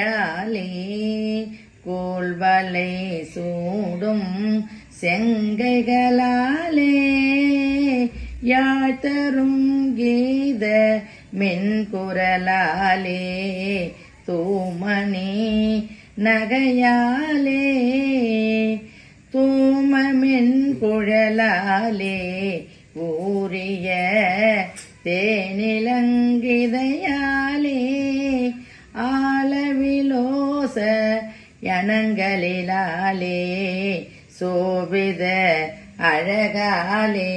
கையாலே கோல்வலை சூடும் செங்கைகளாலே யாழ்த்தரும் கீத மென்குரலாலே தூமணி நகையாலே தூமமென் குழலாலே ஊரிய தேனில் யனங்களிலாலே சோபித அழகாலே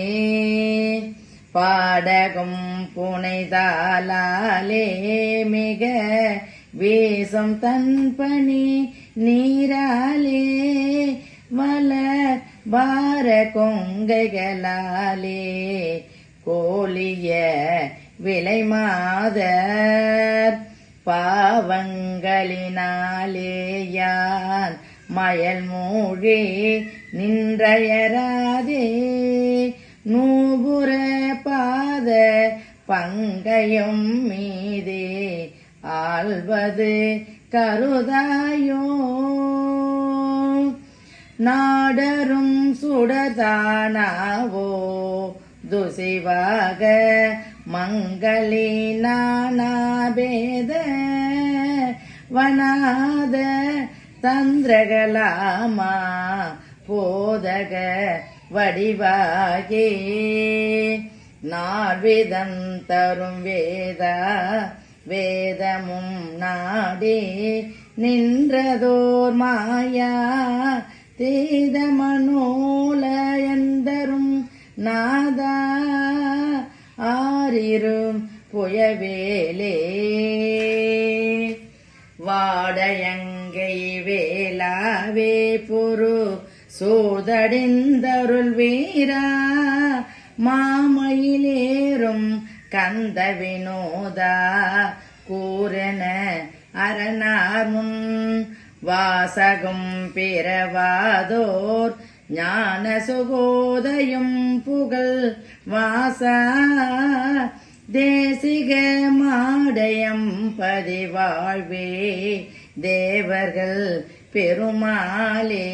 பாடகும் புனைதாலாலே மிக வீசும் தன்பணி நீராலே மலர் வார கொங்கைகளாலே கோலிய விலை மாதர் பாவங்களினாலேயான் மயல் மூழி நின்றயராதே. நூபுர பாத பங்கையும் மீதே ஆள்வது கருதாயோ. நாடரும் சுடதானாவோ. துசிவாக மங்களி நானாபேத வனாத தந்திரகலாமா? போதக வடிவாகே நார்விதம் தரும் வேதா வேதமும் நாடே. நின்றதோர் மாயா தீத மனோலயந்தரும் நாதா. ஆரிரும் புயவேலே. வாடயங்கை வேளாவே பொரு சூதடிந்தருள் வீரா. மாமயிலேறும் கந்த வினோதா கூறன அரணார் முன் வாசகும் பிறவாதோர். ஞான சுகோதயம் புகழ் வாசா. தேசிக மாடயம் பதிவாழ்வே தேவர்கள் பெருமாளே.